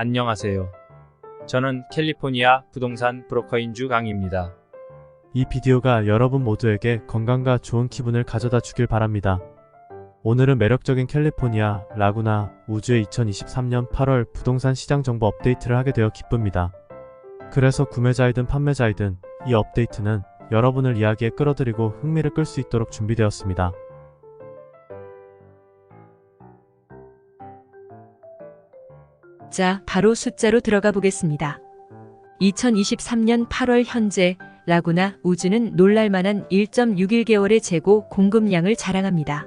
안녕하세요. 저는 캘리포니아 부동산 브로커인 주강입니다. 이 비디오가 여러분 모두에게 건강과 좋은 기분을 가져다 주길 바랍니다. 오늘은 매력적인 캘리포니아, 라구나, 우주의 2023년 8월 부동산 시장 정보 업데이트를 하게 되어 기쁩니다. 그래서 구매자이든 판매자이든 이 업데이트는 여러분을 이야기에 끌어들이고 흥미를 끌 수 있도록 준비되었습니다. 자, 바로 숫자로 들어가 보겠습니다. 2023년 8월 현재 라구나 우주는 놀랄만한 1.61개월의 재고 공급량을 자랑합니다.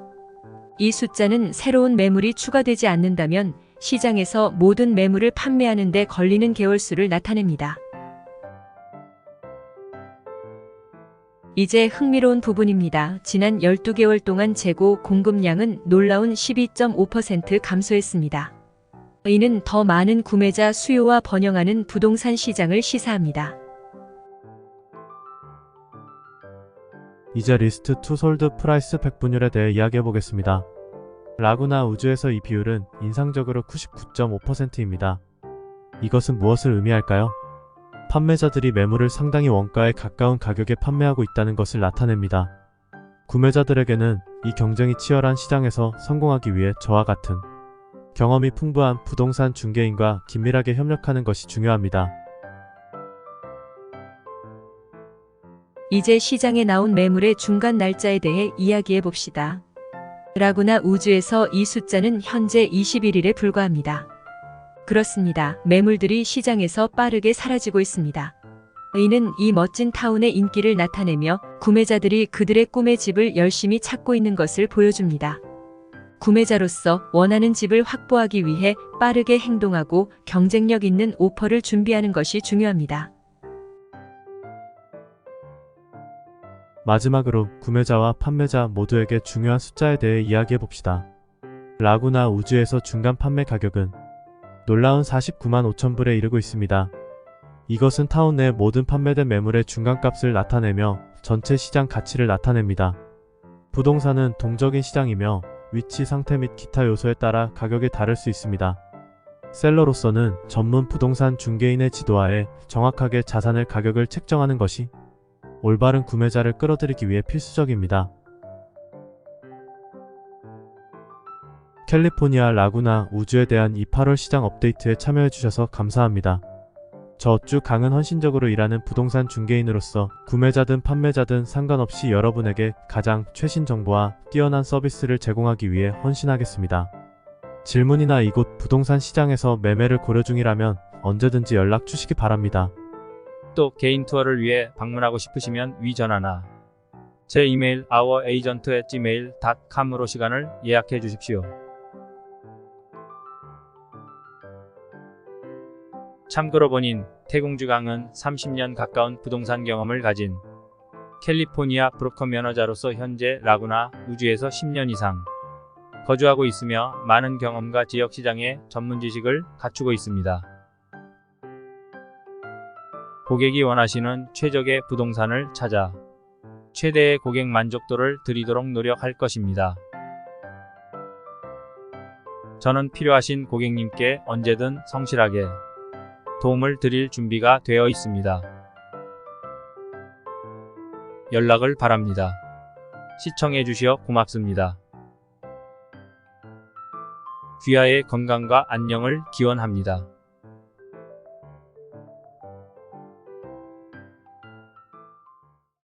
이 숫자는 새로운 매물이 추가되지 않는다면 시장에서 모든 매물을 판매하는 데 걸리는 개월수를 나타냅니다. 이제 흥미로운 부분입니다. 지난 12개월 동안 재고 공급량은 놀라운 12.5% 감소했습니다. 이는 더 많은 구매자 수요와 번영하는 부동산 시장을 시사합니다. 이제 리스트 투 솔드 프라이스 100분율에 대해 이야기해 보겠습니다. 라구나 우주에서 이 비율은 인상적으로 99.5%입니다. 이것은 무엇을 의미할까요? 판매자들이 매물을 상당히 원가에 가까운 가격에 판매하고 있다는 것을 나타냅니다. 구매자들에게는 이 경쟁이 치열한 시장에서 성공하기 위해 저와 같은 경험이 풍부한 부동산 중개인과 긴밀하게 협력하는 것이 중요합니다. 이제 시장에 나온 매물의 중간 날짜에 대해 이야기해 봅시다. 라구나 우주에서 이 숫자는 현재 21일에 불과합니다. 그렇습니다. 매물들이 시장에서 빠르게 사라지고 있습니다. 이는 이 멋진 타운의 인기를 나타내며 구매자들이 그들의 꿈의 집을 열심히 찾고 있는 것을 보여줍니다. 구매자로서 원하는 집을 확보하기 위해 빠르게 행동하고 경쟁력 있는 오퍼를 준비하는 것이 중요합니다. 마지막으로 구매자와 판매자 모두에게 중요한 숫자에 대해 이야기해 봅시다. 라구나 우주에서 중간 판매 가격은 놀라운 49만 5천 불에 이르고 있습니다. 이것은 타운 내 모든 판매된 매물의 중간값을 나타내며 전체 시장 가치를 나타냅니다. 부동산은 동적인 시장이며 위치 상태 및 기타 요소에 따라 가격이 다를 수 있습니다. 셀러로서는 전문 부동산 중개인의 지도하에 정확하게 자산의 가격을 책정하는 것이 올바른 구매자를 끌어들이기 위해 필수적입니다. 캘리포니아 라구나 우주에 대한 이 8월 시장 업데이트에 참여해주셔서 감사합니다. 저주 강은 헌신적으로 일하는 부동산 중개인으로서 구매자든 판매자든 상관없이 여러분에게 가장 최신 정보와 뛰어난 서비스를 제공하기 위해 헌신하겠습니다. 질문이나 이곳 부동산 시장에서 매매를 고려 중이라면 언제든지 연락 주시기 바랍니다. 또 개인 투어를 위해 방문하고 싶으시면 위 전화나 제 이메일 ouragent@gmail.com으로 시간을 예약해 주십시오. 참고로 본인 태공주 강은 30년 가까운 부동산 경험을 가진 캘리포니아 브로커 면허자로서 현재 라구나 우주에서 10년 이상 거주하고 있으며 많은 경험과 지역 시장의 전문 지식을 갖추고 있습니다. 고객이 원하시는 최적의 부동산을 찾아 최대의 고객 만족도를 드리도록 노력할 것입니다. 저는 필요하신 고객님께 언제든 성실하게 도움을 드릴 준비가 되어 있습니다. 연락을 바랍니다. 시청해 주시어 고맙습니다. 귀하의 건강과 안녕을 기원합니다.